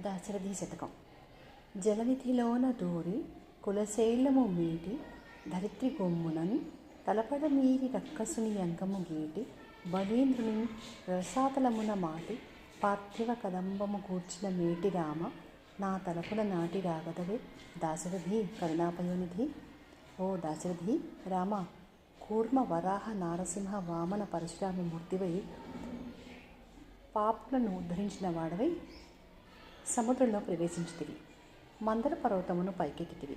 దాశరథి శతకం. జలనిధిలోన దూరి కులశైలము మీటి ధరిత్రి కొమ్మునన్ తలపడ మీరి రక్కసుని అంగము గీటి బలీంద్రుని రసాతలమున మాటి పార్థివ కదంబము కూర్చిన మేటి రామ నా తలపుల నాటి రాగదవే దాశరథి కరుణాపయోనిధి. ఓ దాశరథి రామ కూర్మ వరాహ నారసింహ వామన పరశురామ మూర్తివై పాపులను ఉద్ధరించిన వాడవై సముద్రంలో ప్రవేశించితివి. మందర పర్వతమును పైకెత్తితివి.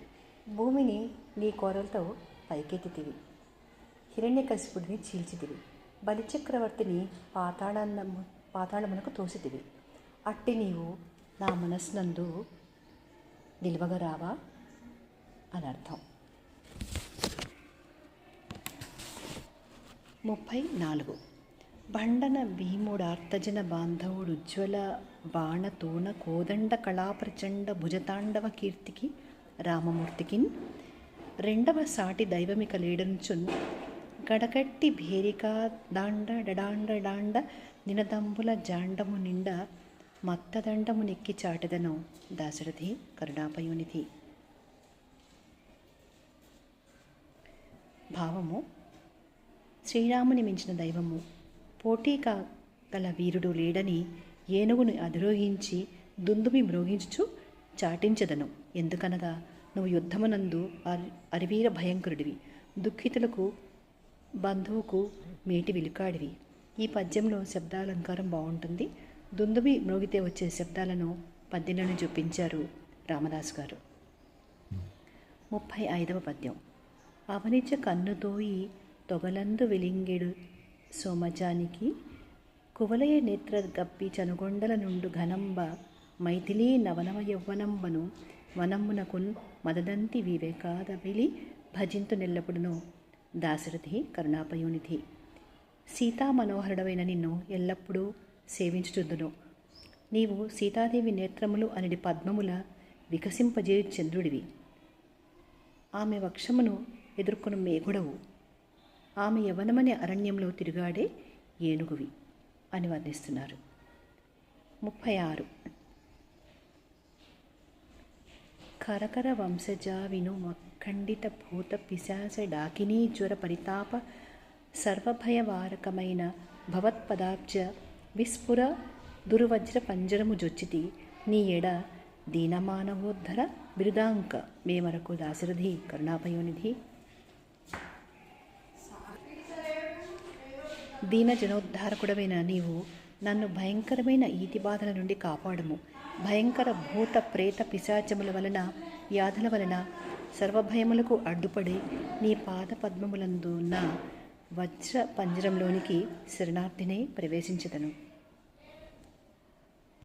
భూమిని నీ కోరలతో పైకెత్తితివి. హిరణ్యకశిపుడిని చీల్చితివి. బలిచక్రవర్తిని పాతాళము పాతాళమునకు తోసితివి. అట్టి నీవు నా మనస్సునందు నిల్వగరావా అని అర్థం. ముప్పై నాలుగు. బండన భీముడార్తజన బాంధవుడు ఉజ్వల బాణతోన కోదండ కళాప్రచండ భుజతాండవ కీర్తికి రామమూర్తికిన్ రెండవ సాటి దైవమిక లేడనుచున్ గడగట్టి భేరికా దాండ డడాండ డాండ నినదంబుల జాండము నిండ మత్తదండము నెక్కి చాటదను దాశరథి కరుణాపయోనిధి భావము శ్రీరాముని మించిన దైవము పోటీ గల వీరుడు లేడని ఏనుగును అధిరోహించి దుందుమి మ్రోగించుచు చాటించదను. ఎందుకనగా నువ్వు యుద్ధమునందు అరి అరివీర భయంకరుడివి. దుఃఖితులకు బంధువుకు మేటి విలుకాడివి. ఈ పద్యంలో శబ్దాలంకారం బాగుంటుంది దుందుమి మ్రోగితే వచ్చే శబ్దాలను పద్యంలోనే చూపించారు రామదాస్ గారు. ముప్పై ఐదవ పద్యం. అవనిచ కన్నుదోయి తొగలందు విలింగెడు సోమజానికి కువలయ నేత్ర గప్పి చనుగొండల నుండు ఘనంబ మైథిలీ నవనవ యవ్వనంబను వనమ్మునకున్ మదదంతి వివేకాదవిలి భజింతు నెల్లప్పుడును దాశరథి కరుణాపయోనిధి. సీతా మనోహరుడవైన నిన్ను ఎల్లప్పుడూ సేవించుచుందును. నీవు సీతాదేవి నేత్రములు అనిడి పద్మముల వికసింపజే చంద్రుడివి ఆమె వక్షమును ఎదుర్కొను మేఘుడవు. ఆమె యవనమనే అరణ్యంలో తిరుగాడే ఏనుగువి అని వర్ణిస్తున్నారు. ముప్పై ఆరు. కరకర వంశజ విను మఖండిత భూత పిశాస డాకినీ జ్వర పరితాప సర్వభయవారకమైన భవత్పదాబ్జ విస్ఫుర దుర్వజ్ర పంజరము జొచ్చితి నీ ఎడ దీనమానవోద్ధర బిరుదాంక మేమరకు దాశరథి కరుణాపయోనిధి దీన జనోద్ధారకుడమైన నీవు నన్ను భయంకరమైన ఈతి బాధల నుండి కాపాడము. భయంకర భూత ప్రేత పిశాచముల వలన వ్యాధుల వలన సర్వభయములకు అడ్డుపడి నీ పాద పద్మములందున్న వజ్ర పంజరంలోనికి శరణార్థినే ప్రవేశించదను.